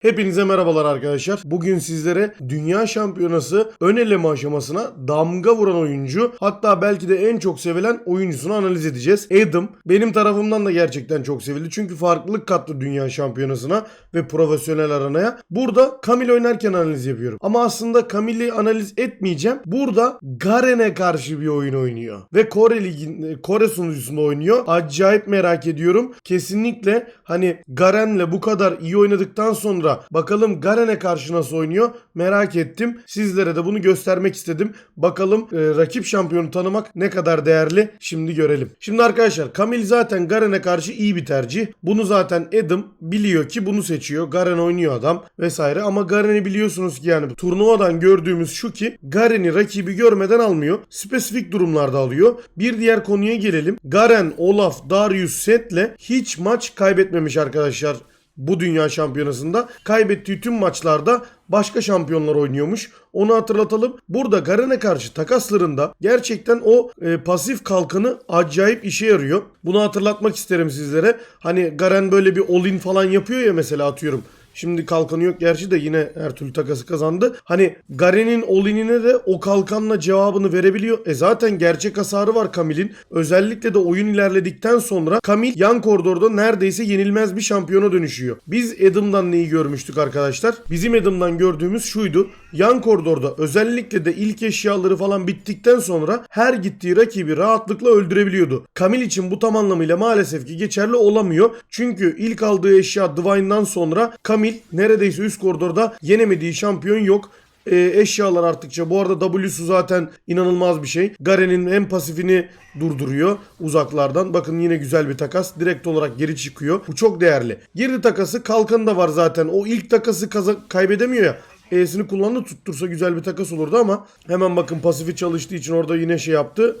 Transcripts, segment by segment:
Hepinize merhabalar arkadaşlar. Bugün sizlere Dünya Şampiyonası ön eleme aşamasına damga vuran oyuncu hatta belki de en çok sevilen oyuncusunu analiz edeceğiz. Adam benim tarafımdan da gerçekten çok sevildi. Çünkü farklılık kattı Dünya Şampiyonası'na ve profesyonel aranaya. Burada Kamil oynarken analiz yapıyorum. Ama aslında Kamil'i analiz etmeyeceğim. Burada Garen'e karşı bir oyun oynuyor. Ve Kore Ligi, Kore sunucusunda oynuyor. Acayip merak ediyorum. Kesinlikle hani Garen'le bu kadar iyi oynadıktan sonra bakalım Garen'e karşı nasıl oynuyor merak ettim. Sizlere de bunu göstermek istedim. Bakalım e, rakip şampiyonu tanımak ne kadar değerli şimdi görelim. Şimdi arkadaşlar Kamil zaten Garen'e karşı iyi bir tercih. Bunu zaten Adam biliyor ki bunu seçiyor. Garen oynuyor adam vesaire ama Garen'i biliyorsunuz ki yani turnuvadan gördüğümüz şu ki Garen'i rakibi görmeden almıyor. Spesifik durumlarda alıyor. Bir diğer konuya gelelim. Garen, Olaf, Darius Set'le hiç maç kaybetmemiş arkadaşlar bu dünya şampiyonasında kaybettiği tüm maçlarda başka şampiyonlar oynuyormuş. Onu hatırlatalım. Burada Garen'e karşı takaslarında gerçekten o e, pasif kalkanı acayip işe yarıyor. Bunu hatırlatmak isterim sizlere. Hani Garen böyle bir all-in falan yapıyor ya mesela atıyorum. Şimdi kalkanı yok gerçi de yine her türlü takası kazandı. Hani Garen'in all-in'ine de o kalkanla cevabını verebiliyor. E zaten gerçek hasarı var Kamil'in. Özellikle de oyun ilerledikten sonra Kamil yan koridorda neredeyse yenilmez bir şampiyona dönüşüyor. Biz Adam'dan neyi görmüştük arkadaşlar? Bizim Adam'dan gördüğümüz şuydu. Yan koridorda özellikle de ilk eşyaları falan bittikten sonra her gittiği rakibi rahatlıkla öldürebiliyordu. Kamil için bu tam anlamıyla maalesef ki geçerli olamıyor. Çünkü ilk aldığı eşya Divine'dan sonra Kamil neredeyse üst koridorda yenemediği şampiyon yok. Ee, eşyalar arttıkça bu arada W'su zaten inanılmaz bir şey. Garen'in hem pasifini durduruyor uzaklardan. Bakın yine güzel bir takas. Direkt olarak geri çıkıyor. Bu çok değerli. Girdi takası kalkanı da var zaten. O ilk takası kaza- kaybedemiyor ya. E'sini kullandı tuttursa güzel bir takas olurdu ama hemen bakın pasifi çalıştığı için orada yine şey yaptı.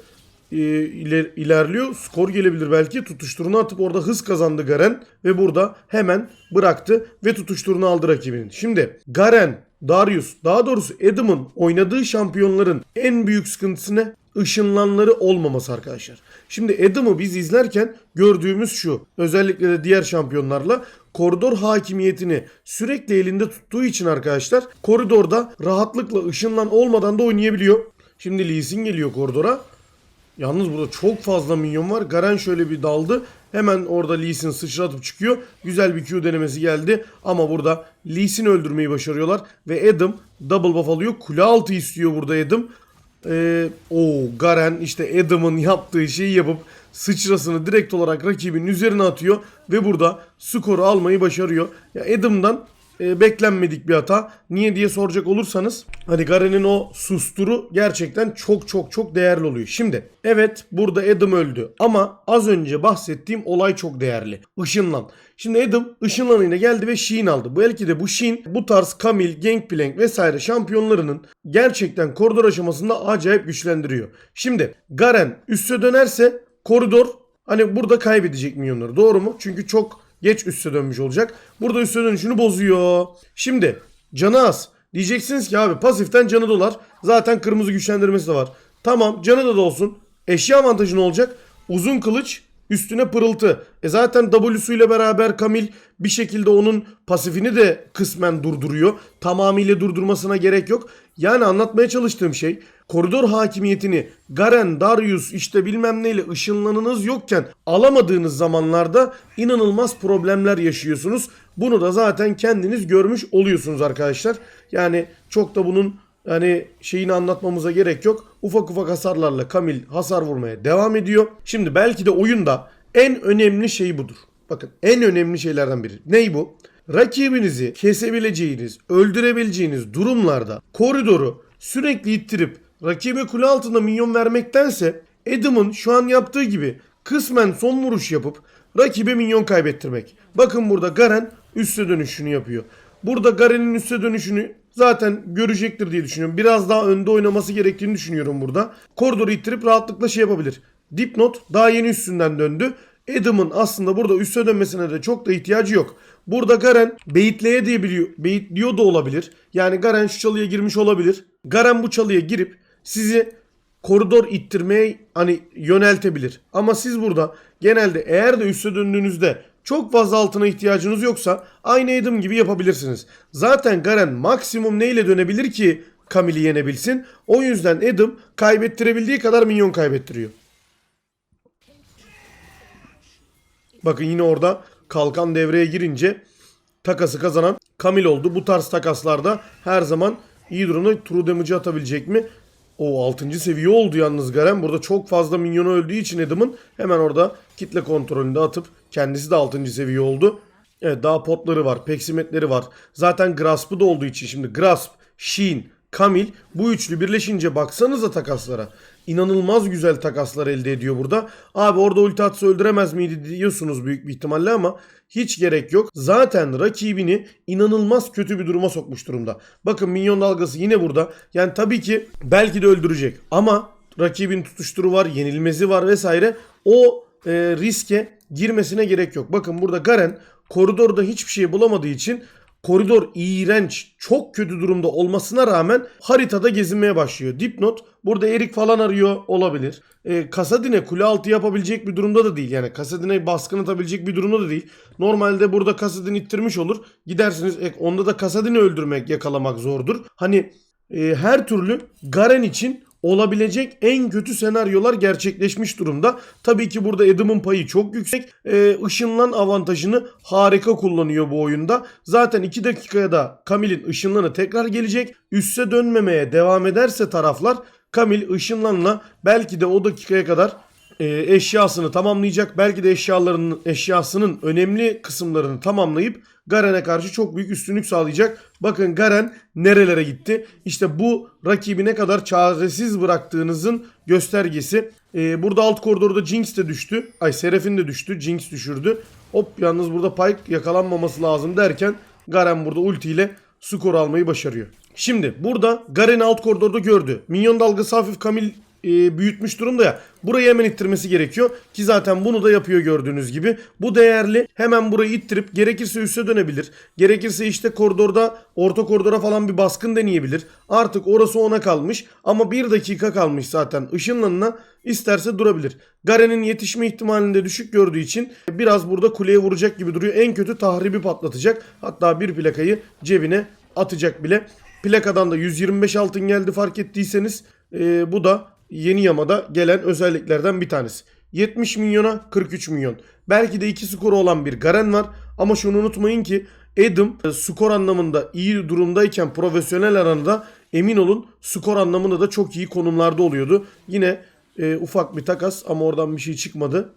Ee, iler- ilerliyor. Skor gelebilir belki. Tutuşturunu atıp orada hız kazandı Garen. Ve burada hemen bıraktı ve tutuşturunu aldı rakibinin. Şimdi Garen, Darius daha doğrusu Adam'ın oynadığı şampiyonların en büyük sıkıntısı ne? Işınlanları olmaması arkadaşlar. Şimdi Adam'ı biz izlerken gördüğümüz şu. Özellikle de diğer şampiyonlarla koridor hakimiyetini sürekli elinde tuttuğu için arkadaşlar koridorda rahatlıkla ışınlan olmadan da oynayabiliyor. Şimdi Lee Sin geliyor koridora. Yalnız burada çok fazla minyon var. Garen şöyle bir daldı. Hemen orada Lee Sin sıçratıp çıkıyor. Güzel bir Q denemesi geldi. Ama burada Lee Sin'i öldürmeyi başarıyorlar. Ve Adam double buff alıyor. Kule altı istiyor burada Adam. Ee, o Garen işte Adam'ın yaptığı şeyi yapıp sıçrasını direkt olarak rakibinin üzerine atıyor. Ve burada skoru almayı başarıyor. Ya Adam'dan e, beklenmedik bir hata. Niye diye soracak olursanız hani Garen'in o susturu gerçekten çok çok çok değerli oluyor. Şimdi evet burada Adam öldü ama az önce bahsettiğim olay çok değerli. Işınlan. Şimdi Adam ışınlanıyla geldi ve Sheen aldı. Belki de bu Sheen bu tarz Camille, Gangplank vesaire şampiyonlarının gerçekten koridor aşamasında acayip güçlendiriyor. Şimdi Garen üste dönerse koridor hani burada kaybedecek milyonları. Doğru mu? Çünkü çok geç üste dönmüş olacak. Burada üste dönüşünü bozuyor. Şimdi canı az. Diyeceksiniz ki abi pasiften canı dolar. Zaten kırmızı güçlendirmesi de var. Tamam canı da olsun. Eşya avantajı ne olacak? Uzun kılıç üstüne pırıltı. E zaten W'suyla beraber Kamil bir şekilde onun pasifini de kısmen durduruyor. Tamamıyla durdurmasına gerek yok. Yani anlatmaya çalıştığım şey koridor hakimiyetini Garen, Darius işte bilmem neyle ışınlanınız yokken alamadığınız zamanlarda inanılmaz problemler yaşıyorsunuz. Bunu da zaten kendiniz görmüş oluyorsunuz arkadaşlar. Yani çok da bunun yani şeyini anlatmamıza gerek yok. Ufak ufak hasarlarla Kamil hasar vurmaya devam ediyor. Şimdi belki de oyunda en önemli şey budur. Bakın en önemli şeylerden biri. Ney bu? Rakibinizi kesebileceğiniz, öldürebileceğiniz durumlarda koridoru sürekli ittirip rakibe kule altında minyon vermektense Adam'ın şu an yaptığı gibi kısmen son vuruş yapıp rakibe minyon kaybettirmek. Bakın burada Garen üste dönüşünü yapıyor. Burada Garen'in üste dönüşünü zaten görecektir diye düşünüyorum. Biraz daha önde oynaması gerektiğini düşünüyorum burada. Koridoru ittirip rahatlıkla şey yapabilir. Dipnot daha yeni üstünden döndü. Adam'ın aslında burada üste dönmesine de çok da ihtiyacı yok. Burada Garen beyitleye diyebiliyor. Beyitliyor da olabilir. Yani Garen şu çalıya girmiş olabilir. Garen bu çalıya girip sizi koridor ittirmeye hani yöneltebilir. Ama siz burada genelde eğer de üste döndüğünüzde çok fazla altına ihtiyacınız yoksa aynı Adam gibi yapabilirsiniz. Zaten Garen maksimum neyle dönebilir ki Camille'i yenebilsin? O yüzden Adam kaybettirebildiği kadar minyon kaybettiriyor. Bakın yine orada kalkan devreye girince takası kazanan Kamil oldu. Bu tarz takaslarda her zaman iyi durumda true damage'ı atabilecek mi? O 6. seviye oldu yalnız Garen. Burada çok fazla minyonu öldüğü için Adam'ın hemen orada kitle kontrolünde atıp kendisi de 6. seviye oldu. Evet daha potları var, peksimetleri var. Zaten Grasp'ı da olduğu için şimdi Grasp, Sheen, Kamil bu üçlü birleşince baksanıza takaslara. İnanılmaz güzel takaslar elde ediyor burada. Abi orada ulti öldüremez miydi diyorsunuz büyük bir ihtimalle ama hiç gerek yok. Zaten rakibini inanılmaz kötü bir duruma sokmuş durumda. Bakın minyon dalgası yine burada. Yani tabii ki belki de öldürecek ama rakibin tutuşturu var, yenilmezi var vesaire. O e, riske girmesine gerek yok. Bakın burada Garen koridorda hiçbir şey bulamadığı için koridor iğrenç, çok kötü durumda olmasına rağmen haritada gezinmeye başlıyor. Dipnot burada Erik falan arıyor olabilir. E, Kasadine kule altı yapabilecek bir durumda da değil. Yani Kasadine baskın atabilecek bir durumda da değil. Normalde burada Kasadin ittirmiş olur. Gidersiniz e, onda da Kasadin'i öldürmek, yakalamak zordur. Hani e, her türlü Garen için olabilecek en kötü senaryolar gerçekleşmiş durumda. Tabii ki burada Adam'ın payı çok yüksek. Ee, ışınlan avantajını harika kullanıyor bu oyunda. Zaten 2 dakikaya da Camille'in ışınlanı tekrar gelecek. Üsse dönmemeye devam ederse taraflar Camille ışınlanla belki de o dakikaya kadar e, eşyasını tamamlayacak. Belki de eşyalarının eşyasının önemli kısımlarını tamamlayıp Garen'e karşı çok büyük üstünlük sağlayacak. Bakın Garen nerelere gitti? İşte bu rakibi ne kadar çaresiz bıraktığınızın göstergesi. E, burada alt koridorda Jinx de düştü. Ay Seraphine de düştü. Jinx düşürdü. Hop yalnız burada Pyke yakalanmaması lazım derken Garen burada ultiyle skor almayı başarıyor. Şimdi burada Garen'i alt koridorda gördü. Minyon dalgası hafif Camille e, büyütmüş durumda ya. Burayı hemen ittirmesi gerekiyor. Ki zaten bunu da yapıyor gördüğünüz gibi. Bu değerli. Hemen burayı ittirip gerekirse üste dönebilir. Gerekirse işte koridorda orta koridora falan bir baskın deneyebilir. Artık orası ona kalmış. Ama bir dakika kalmış zaten ışınlanına isterse durabilir. Garen'in yetişme ihtimalini de düşük gördüğü için biraz burada kuleye vuracak gibi duruyor. En kötü tahribi patlatacak. Hatta bir plakayı cebine atacak bile. Plakadan da 125 altın geldi fark ettiyseniz. Ee, bu da yeni yamada gelen özelliklerden bir tanesi. 70 milyona 43 milyon. Belki de iki skoru olan bir Garen var. Ama şunu unutmayın ki Adam e, skor anlamında iyi durumdayken profesyonel aranda emin olun skor anlamında da çok iyi konumlarda oluyordu. Yine e, ufak bir takas ama oradan bir şey çıkmadı.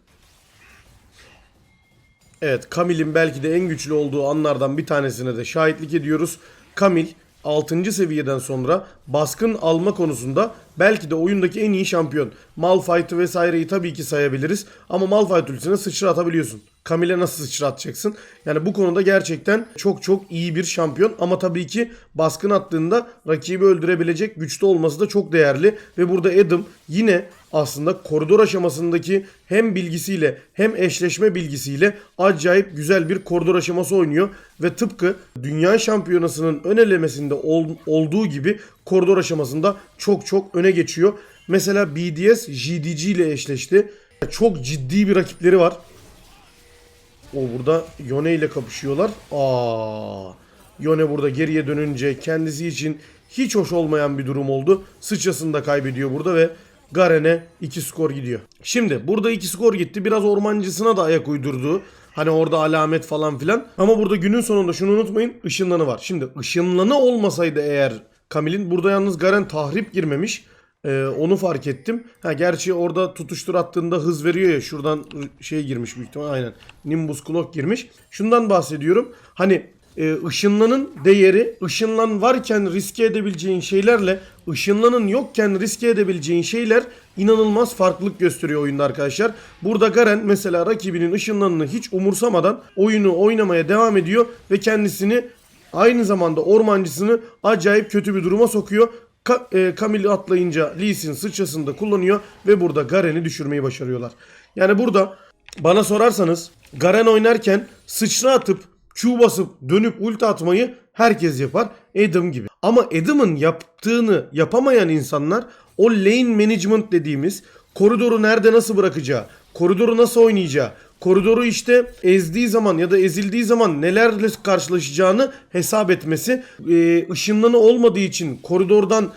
Evet Kamil'in belki de en güçlü olduğu anlardan bir tanesine de şahitlik ediyoruz. Kamil 6. seviyeden sonra baskın alma konusunda belki de oyundaki en iyi şampiyon. Malphite'ı vesaireyi tabii ki sayabiliriz. Ama Malphite ultisine sıçra atabiliyorsun. Camille'e nasıl sıçra atacaksın? Yani bu konuda gerçekten çok çok iyi bir şampiyon. Ama tabii ki baskın attığında rakibi öldürebilecek güçte olması da çok değerli. Ve burada Adam yine aslında koridor aşamasındaki hem bilgisiyle hem eşleşme bilgisiyle acayip güzel bir koridor aşaması oynuyor. Ve tıpkı Dünya Şampiyonası'nın ön elemesinde ol- olduğu gibi koridor aşamasında çok çok öne geçiyor. Mesela BDS JDG ile eşleşti. Çok ciddi bir rakipleri var. O burada Yone ile kapışıyorlar. Aa, Yone burada geriye dönünce kendisi için hiç hoş olmayan bir durum oldu. Sıçrasını da kaybediyor burada ve Garen'e 2 skor gidiyor. Şimdi burada 2 skor gitti. Biraz ormancısına da ayak uydurdu. Hani orada alamet falan filan. Ama burada günün sonunda şunu unutmayın. ışınlanı var. Şimdi ışınlanı olmasaydı eğer Kamil'in burada yalnız Garen tahrip girmemiş. Ee, onu fark ettim. Ha gerçi orada tutuştur attığında hız veriyor ya şuradan şey girmiş büyük ihtimal aynen. Nimbus Clock girmiş. Şundan bahsediyorum. Hani e, ışınlanın değeri ışınlan varken riske edebileceğin şeylerle ışınlanın yokken riske edebileceğin şeyler inanılmaz farklılık gösteriyor oyunda arkadaşlar. Burada Garen mesela rakibinin ışınlanını hiç umursamadan oyunu oynamaya devam ediyor ve kendisini aynı zamanda ormancısını acayip kötü bir duruma sokuyor. Ka- e, Camille atlayınca Lee Sin sıçrasını da kullanıyor ve burada Garen'i düşürmeyi başarıyorlar. Yani burada bana sorarsanız Garen oynarken sıçra atıp Q basıp dönüp ulti atmayı herkes yapar. Adam gibi. Ama Adam'ın yaptığını yapamayan insanlar o lane management dediğimiz koridoru nerede nasıl bırakacağı, koridoru nasıl oynayacağı, koridoru işte ezdiği zaman ya da ezildiği zaman nelerle karşılaşacağını hesap etmesi. Ee, ışınlanı olmadığı için koridordan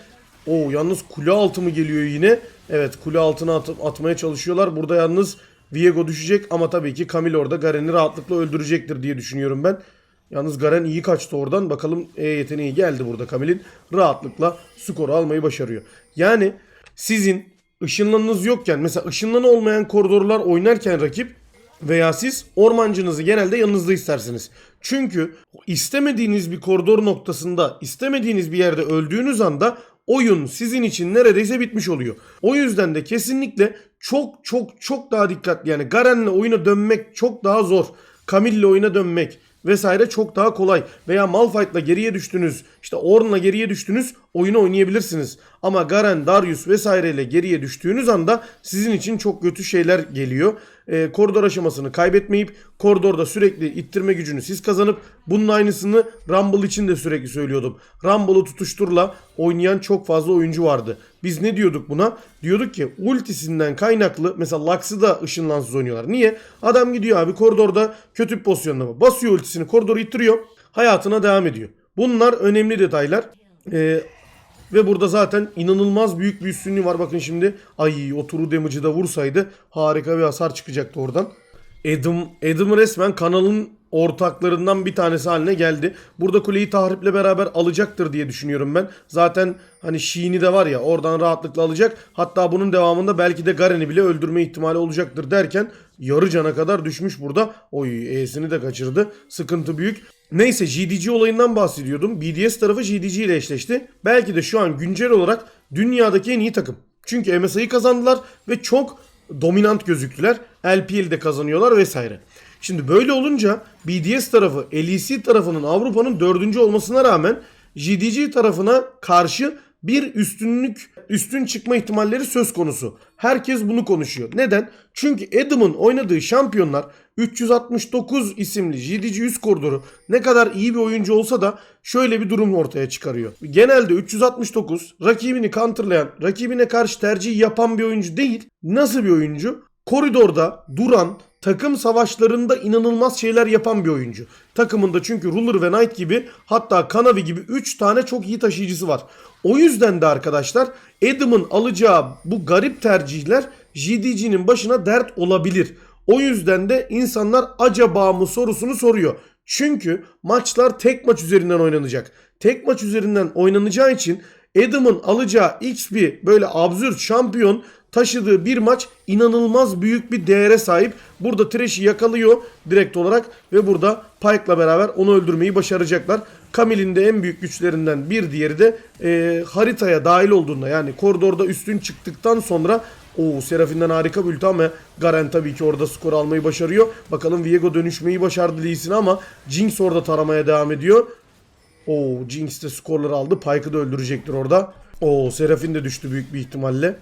o yalnız kule altı mı geliyor yine? Evet kule altına at- atmaya çalışıyorlar. Burada yalnız Viego düşecek ama tabii ki Camille orada Garen'i rahatlıkla öldürecektir diye düşünüyorum ben. Yalnız Garen iyi kaçtı oradan. Bakalım E yeteneği geldi burada Camille'in. Rahatlıkla skoru almayı başarıyor. Yani sizin ışınlanınız yokken mesela ışınlanı olmayan koridorlar oynarken rakip veya siz ormancınızı genelde yanınızda istersiniz. Çünkü istemediğiniz bir koridor noktasında, istemediğiniz bir yerde öldüğünüz anda oyun sizin için neredeyse bitmiş oluyor. O yüzden de kesinlikle çok çok çok daha dikkatli yani Garen'le oyuna dönmek çok daha zor. Camille'le oyuna dönmek vesaire çok daha kolay. Veya Malphite'la geriye düştünüz, işte Ornn'la geriye düştünüz, oyunu oynayabilirsiniz. Ama Garen, Darius vesaireyle geriye düştüğünüz anda sizin için çok kötü şeyler geliyor. Ee, koridor aşamasını kaybetmeyip koridorda sürekli ittirme gücünü siz kazanıp bunun aynısını Rumble için de sürekli söylüyordum. Rumble'ı tutuşturla oynayan çok fazla oyuncu vardı. Biz ne diyorduk buna? Diyorduk ki ultisinden kaynaklı mesela Lux'ı da ışınlansız oynuyorlar. Niye? Adam gidiyor abi koridorda kötü bir pozisyonda? Basıyor ultisini koridoru ittiriyor. Hayatına devam ediyor. Bunlar önemli detaylar. Ee, ve burada zaten inanılmaz büyük bir üstünlüğü var. Bakın şimdi ay o turu damage'ı da vursaydı harika bir hasar çıkacaktı oradan. Adam, Adam resmen kanalın ortaklarından bir tanesi haline geldi. Burada kuleyi tahriple beraber alacaktır diye düşünüyorum ben. Zaten hani Sheen'i de var ya oradan rahatlıkla alacak. Hatta bunun devamında belki de Garen'i bile öldürme ihtimali olacaktır derken yarı cana kadar düşmüş burada. Oy E'sini de kaçırdı. Sıkıntı büyük. Neyse GDG olayından bahsediyordum. BDS tarafı GDG ile eşleşti. Belki de şu an güncel olarak dünyadaki en iyi takım. Çünkü MSI'yi kazandılar ve çok dominant gözüktüler. LPL'de kazanıyorlar vesaire. Şimdi böyle olunca BDS tarafı LEC tarafının Avrupa'nın dördüncü olmasına rağmen GDG tarafına karşı bir üstünlük üstün çıkma ihtimalleri söz konusu. Herkes bunu konuşuyor. Neden? Çünkü Adam'ın oynadığı şampiyonlar 369 isimli JDG 100 koridoru ne kadar iyi bir oyuncu olsa da şöyle bir durum ortaya çıkarıyor. Genelde 369 rakibini counterlayan, rakibine karşı tercih yapan bir oyuncu değil. Nasıl bir oyuncu? Koridorda duran, takım savaşlarında inanılmaz şeyler yapan bir oyuncu. Takımında çünkü Ruler ve Knight gibi hatta Kanavi gibi 3 tane çok iyi taşıyıcısı var. O yüzden de arkadaşlar Adam'ın alacağı bu garip tercihler JDG'nin başına dert olabilir. O yüzden de insanlar acaba mı sorusunu soruyor. Çünkü maçlar tek maç üzerinden oynanacak. Tek maç üzerinden oynanacağı için Adam'ın alacağı X bir böyle absürt şampiyon taşıdığı bir maç inanılmaz büyük bir değere sahip. Burada Thresh'i yakalıyor direkt olarak ve burada Pike'la beraber onu öldürmeyi başaracaklar. Camille'in de en büyük güçlerinden bir diğeri de e, haritaya dahil olduğunda yani koridorda üstün çıktıktan sonra o Serafin'den harika bir ulti ama Garen tabii ki orada skor almayı başarıyor. Bakalım Viego dönüşmeyi başardı Lee'sine ama Jinx orada taramaya devam ediyor. O Jinx de skorları aldı. Pike'ı da öldürecektir orada. O Serafin de düştü büyük bir ihtimalle.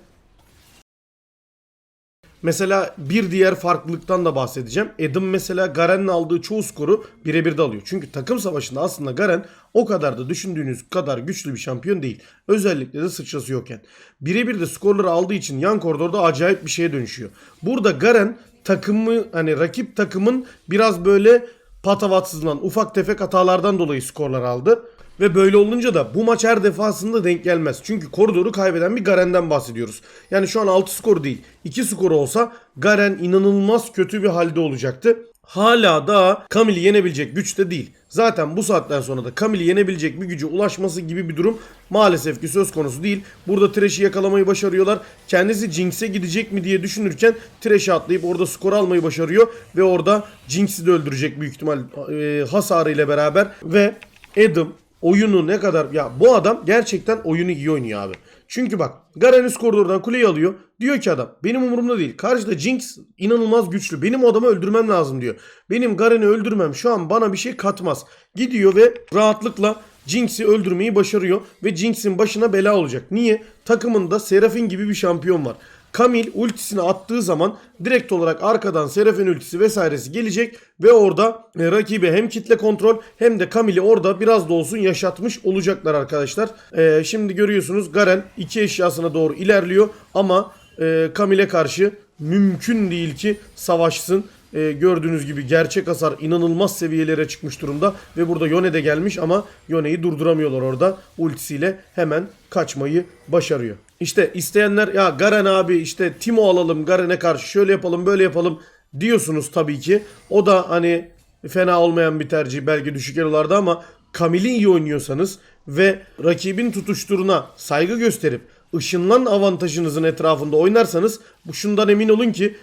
Mesela bir diğer farklılıktan da bahsedeceğim. Adam mesela Garen'le aldığı çoğu skoru birebir de alıyor. Çünkü takım savaşında aslında Garen o kadar da düşündüğünüz kadar güçlü bir şampiyon değil. Özellikle de sıçrası yokken. Birebir de skorları aldığı için yan koridorda acayip bir şeye dönüşüyor. Burada Garen takımı hani rakip takımın biraz böyle patavatsızlanan ufak tefek hatalardan dolayı skorlar aldı. Ve böyle olunca da bu maç her defasında denk gelmez. Çünkü koridoru kaybeden bir Garen'den bahsediyoruz. Yani şu an 6 skor değil 2 skor olsa Garen inanılmaz kötü bir halde olacaktı. Hala da Camille'i yenebilecek güçte değil. Zaten bu saatten sonra da Camille'i yenebilecek bir güce ulaşması gibi bir durum maalesef ki söz konusu değil. Burada Thresh'i yakalamayı başarıyorlar. Kendisi Jinx'e gidecek mi diye düşünürken Thresh'i atlayıp orada skor almayı başarıyor. Ve orada Jinx'i de öldürecek büyük ihtimal e, hasarı ile beraber. Ve Adam oyunu ne kadar ya bu adam gerçekten oyunu iyi oynuyor abi. Çünkü bak Garen üst koridordan kuleyi alıyor. Diyor ki adam benim umurumda değil. Karşıda Jinx inanılmaz güçlü. Benim o adamı öldürmem lazım diyor. Benim Garen'i öldürmem şu an bana bir şey katmaz. Gidiyor ve rahatlıkla Jinx'i öldürmeyi başarıyor. Ve Jinx'in başına bela olacak. Niye? Takımında Serafin gibi bir şampiyon var. Camille ultisini attığı zaman direkt olarak arkadan Serafin ultisi vesairesi gelecek ve orada e, rakibe hem kitle kontrol hem de Camille'i orada biraz da olsun yaşatmış olacaklar arkadaşlar. E, şimdi görüyorsunuz Garen iki eşyasına doğru ilerliyor ama e, Camille'e karşı mümkün değil ki savaşsın. E, gördüğünüz gibi gerçek hasar inanılmaz seviyelere çıkmış durumda. Ve burada Yone de gelmiş ama Yone'yi durduramıyorlar orada. Ultisiyle hemen kaçmayı başarıyor. İşte isteyenler ya Garen abi işte Timo alalım Garen'e karşı şöyle yapalım böyle yapalım diyorsunuz tabii ki. O da hani fena olmayan bir tercih belki düşük elolarda ama Camille'i iyi oynuyorsanız ve rakibin tutuşturuna saygı gösterip ışınlan avantajınızın etrafında oynarsanız bu şundan emin olun ki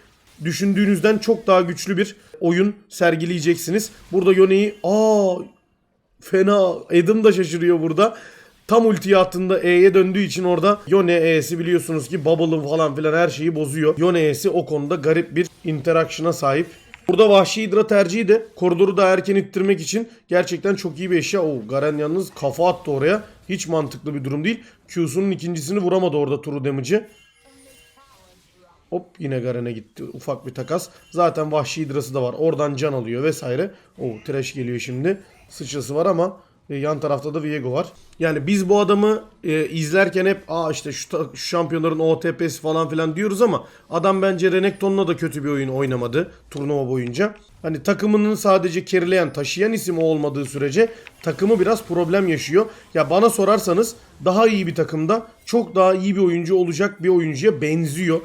düşündüğünüzden çok daha güçlü bir oyun sergileyeceksiniz. Burada Yone'yi aa fena Adam da şaşırıyor burada. Tam ultiyi attığında E'ye döndüğü için orada Yone E'si biliyorsunuz ki Bubble'ı falan filan her şeyi bozuyor. Yone E'si o konuda garip bir interaction'a sahip. Burada Vahşi Hidra tercihi de koridoru daha erken ittirmek için gerçekten çok iyi bir eşya. Oo, Garen yalnız kafa attı oraya. Hiç mantıklı bir durum değil. Q'sunun ikincisini vuramadı orada turu damage'i. Hop yine Garen'e gitti. Ufak bir takas. Zaten Vahşi Hidra'sı da var. Oradan can alıyor vesaire. O trash geliyor şimdi. Sıçrası var ama e, yan tarafta da Viego var. Yani biz bu adamı e, izlerken hep aa işte şu, şu şampiyonların OTP'si falan filan diyoruz ama adam bence Renekton'la da kötü bir oyun oynamadı turnuva boyunca. Hani takımının sadece kerileyen, taşıyan isim o olmadığı sürece takımı biraz problem yaşıyor. Ya bana sorarsanız daha iyi bir takımda çok daha iyi bir oyuncu olacak bir oyuncuya benziyor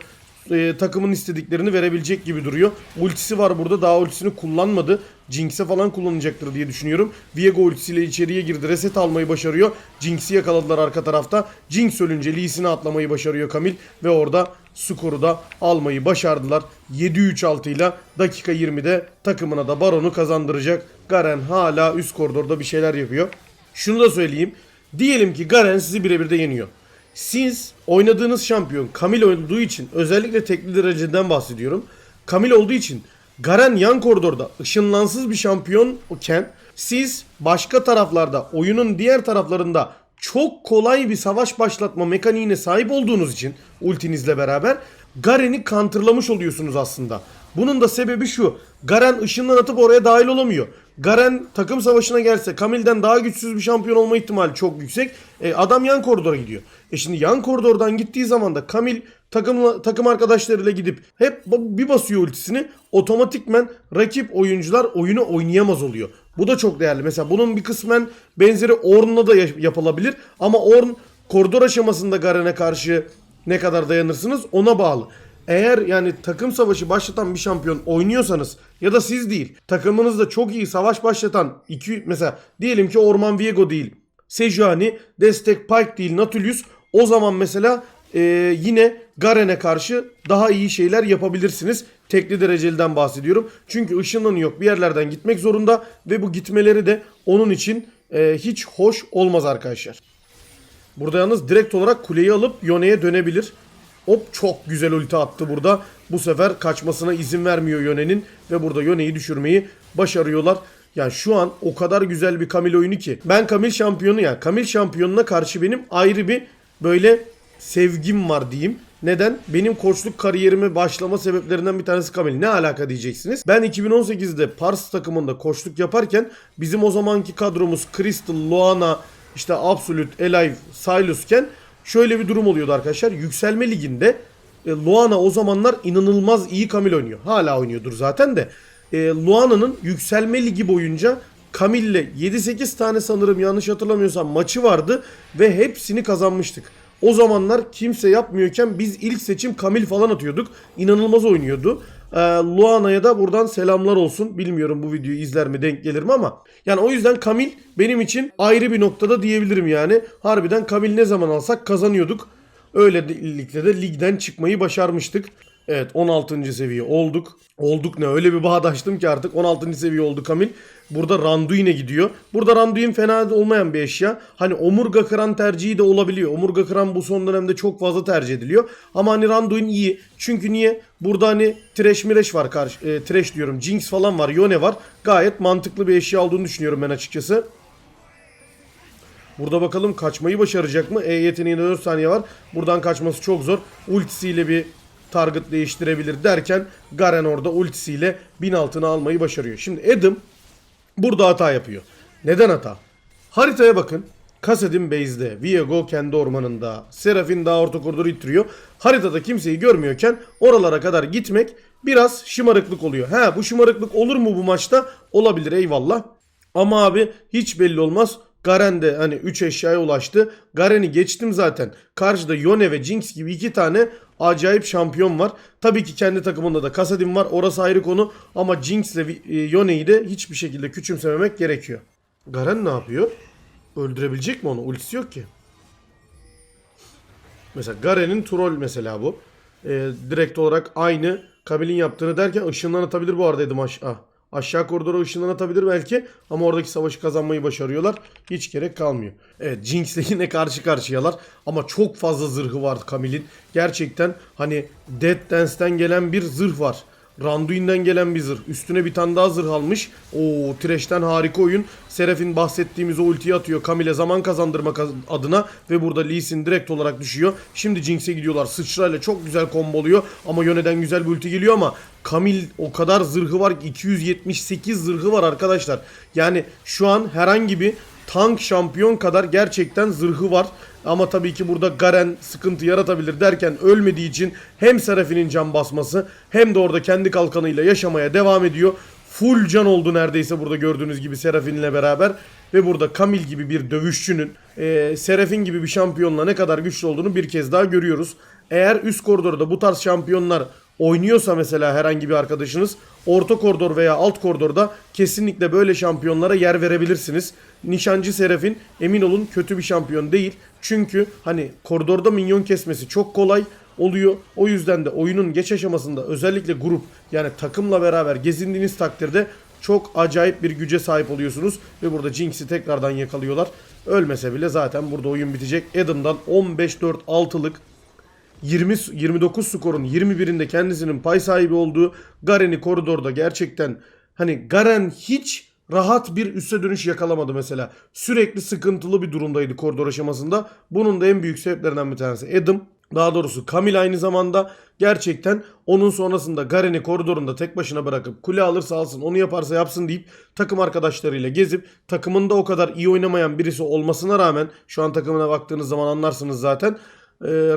e, takımın istediklerini verebilecek gibi duruyor. Ultisi var burada. Daha ultisini kullanmadı. Jinx'e falan kullanacaktır diye düşünüyorum. Viego ultisiyle içeriye girdi. Reset almayı başarıyor. Jinx'i yakaladılar arka tarafta. Jinx ölünce Lee Sin'i atlamayı başarıyor Kamil. Ve orada skoru da almayı başardılar. 7-3-6 ile dakika 20'de takımına da Baron'u kazandıracak. Garen hala üst koridorda bir şeyler yapıyor. Şunu da söyleyeyim. Diyelim ki Garen sizi birebir de yeniyor. Siz oynadığınız şampiyon Kamil olduğu için özellikle tekli dereceden bahsediyorum. Kamil olduğu için Garen yan koridorda ışınlansız bir şampiyon iken siz başka taraflarda oyunun diğer taraflarında çok kolay bir savaş başlatma mekaniğine sahip olduğunuz için ultinizle beraber Garen'i counterlamış oluyorsunuz aslında. Bunun da sebebi şu. Garen ışından atıp oraya dahil olamıyor. Garen takım savaşına gelse Kamil'den daha güçsüz bir şampiyon olma ihtimali çok yüksek. E, adam yan koridora gidiyor. E şimdi yan koridordan gittiği zaman da Kamil takım takım arkadaşlarıyla gidip hep bir basıyor ultisini otomatikmen rakip oyuncular oyunu oynayamaz oluyor. Bu da çok değerli. Mesela bunun bir kısmen benzeri Ornn'la da ya- yapılabilir ama Ornn koridor aşamasında Garen'e karşı ne kadar dayanırsınız ona bağlı. Eğer yani takım savaşı başlatan bir şampiyon oynuyorsanız ya da siz değil takımınızda çok iyi savaş başlatan iki mesela diyelim ki Orman Viego değil Sejuani, Destek Pike değil Nautilus o zaman mesela e, yine Garen'e karşı daha iyi şeyler yapabilirsiniz. Tekli dereceliden bahsediyorum. Çünkü ışınlanı yok bir yerlerden gitmek zorunda ve bu gitmeleri de onun için e, hiç hoş olmaz arkadaşlar. Burada yalnız direkt olarak kuleyi alıp Yone'ye dönebilir. Hop çok güzel ulti attı burada. Bu sefer kaçmasına izin vermiyor Yone'nin ve burada Yone'yi düşürmeyi başarıyorlar. Yani şu an o kadar güzel bir Kamil oyunu ki. Ben Kamil şampiyonu yani Kamil şampiyonuna karşı benim ayrı bir böyle sevgim var diyeyim. Neden? Benim koçluk kariyerime başlama sebeplerinden bir tanesi Kamil. Ne alaka diyeceksiniz. Ben 2018'de Pars takımında koçluk yaparken bizim o zamanki kadromuz Crystal, Loana, işte Absolute, Alive, Silus'ken şöyle bir durum oluyordu arkadaşlar. Yükselme liginde e, Luana o zamanlar inanılmaz iyi Kamil oynuyor. Hala oynuyordur zaten de. E, Luana'nın yükselme ligi boyunca Kamil'le 7-8 tane sanırım yanlış hatırlamıyorsam maçı vardı ve hepsini kazanmıştık. O zamanlar kimse yapmıyorken biz ilk seçim Kamil falan atıyorduk. İnanılmaz oynuyordu. Ee, Luana'ya da buradan selamlar olsun. Bilmiyorum bu videoyu izler mi denk gelir mi ama. Yani o yüzden Kamil benim için ayrı bir noktada diyebilirim yani. Harbiden Kamil ne zaman alsak kazanıyorduk. Öylelikle de ligden çıkmayı başarmıştık. Evet 16. seviye olduk. Olduk ne öyle bir bağdaştım ki artık 16. seviye oldu Kamil. Burada Randuin'e gidiyor. Burada Randuin fena olmayan bir eşya. Hani omurga kıran tercihi de olabiliyor. Omurga kıran bu son dönemde çok fazla tercih ediliyor. Ama hani Randuin iyi. Çünkü niye? Burada hani Thresh Miresh var karşı. E, Thresh diyorum. Jinx falan var. Yone var. Gayet mantıklı bir eşya olduğunu düşünüyorum ben açıkçası. Burada bakalım kaçmayı başaracak mı? E yeteneğinde 4 saniye var. Buradan kaçması çok zor. Ultisiyle bir target değiştirebilir derken Garen orada ultisiyle 1000 altını almayı başarıyor. Şimdi Adam burada hata yapıyor. Neden hata? Haritaya bakın. Kasedin base'de, Viego kendi ormanında, Serafin daha orta koridoru ittiriyor. Haritada kimseyi görmüyorken oralara kadar gitmek biraz şımarıklık oluyor. He bu şımarıklık olur mu bu maçta? Olabilir eyvallah. Ama abi hiç belli olmaz. Garen de hani 3 eşyaya ulaştı. Garen'i geçtim zaten. Karşıda Yone ve Jinx gibi iki tane acayip şampiyon var. Tabii ki kendi takımında da Kasadin var. Orası ayrı konu. Ama Jinx ile e, Yone'yi de hiçbir şekilde küçümsememek gerekiyor. Garen ne yapıyor? Öldürebilecek mi onu? Ultisi yok ki. Mesela Garen'in troll mesela bu. Ee, direkt olarak aynı Kamil'in yaptığını derken ışınlan atabilir bu arada dedim aşağı. Aşağı koridora ışınlan atabilir belki ama oradaki savaşı kazanmayı başarıyorlar. Hiç gerek kalmıyor. Evet Jinx'le yine karşı karşıyalar ama çok fazla zırhı var Kamil'in. Gerçekten hani Dead Dance'den gelen bir zırh var. Randuin'den gelen bir zırh. Üstüne bir tane daha zırh almış. Oo Thresh'ten harika oyun. Seraph'in bahsettiğimiz o ultiyi atıyor. Camille'e zaman kazandırmak adına. Ve burada Lee Sin direkt olarak düşüyor. Şimdi Jinx'e gidiyorlar. Sıçrayla çok güzel komboluyor. Ama Yone'den güzel bir ulti geliyor ama Camille o kadar zırhı var ki 278 zırhı var arkadaşlar. Yani şu an herhangi bir tank şampiyon kadar gerçekten zırhı var. Ama tabii ki burada Garen sıkıntı yaratabilir derken ölmediği için hem Seraphinin can basması hem de orada kendi kalkanıyla yaşamaya devam ediyor. Full can oldu neredeyse burada gördüğünüz gibi Seraphin'le beraber. Ve burada Kamil gibi bir dövüşçünün e, Seraphin gibi bir şampiyonla ne kadar güçlü olduğunu bir kez daha görüyoruz. Eğer üst koridorda bu tarz şampiyonlar oynuyorsa mesela herhangi bir arkadaşınız orta koridor veya alt koridorda kesinlikle böyle şampiyonlara yer verebilirsiniz. Nişancı Serafin emin olun kötü bir şampiyon değil. Çünkü hani koridorda minyon kesmesi çok kolay oluyor. O yüzden de oyunun geç aşamasında özellikle grup yani takımla beraber gezindiğiniz takdirde çok acayip bir güce sahip oluyorsunuz. Ve burada Jinx'i tekrardan yakalıyorlar. Ölmese bile zaten burada oyun bitecek. Adam'dan 15-4-6'lık 20 29 skorun 21'inde kendisinin pay sahibi olduğu Garen'i koridorda gerçekten hani Garen hiç rahat bir üste dönüş yakalamadı mesela. Sürekli sıkıntılı bir durumdaydı koridor aşamasında. Bunun da en büyük sebeplerinden bir tanesi Adam. Daha doğrusu Camille aynı zamanda gerçekten onun sonrasında Garen'i koridorunda tek başına bırakıp kule alırsa alsın onu yaparsa yapsın deyip takım arkadaşlarıyla gezip takımında o kadar iyi oynamayan birisi olmasına rağmen şu an takımına baktığınız zaman anlarsınız zaten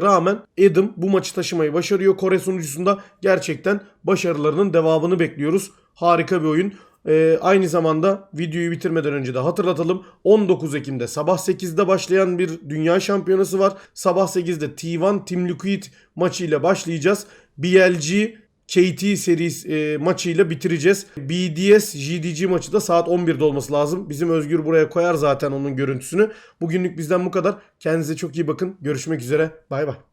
rağmen Adam bu maçı taşımayı başarıyor. Kore sunucusunda gerçekten başarılarının devamını bekliyoruz. Harika bir oyun. E, aynı zamanda videoyu bitirmeden önce de hatırlatalım. 19 Ekim'de sabah 8'de başlayan bir dünya şampiyonası var. Sabah 8'de T1 Team Liquid maçıyla başlayacağız. BLG KT serisi e, maçıyla bitireceğiz. BDS JDG maçı da saat 11'de olması lazım. Bizim Özgür buraya koyar zaten onun görüntüsünü. Bugünlük bizden bu kadar. Kendinize çok iyi bakın. Görüşmek üzere. Bay bay.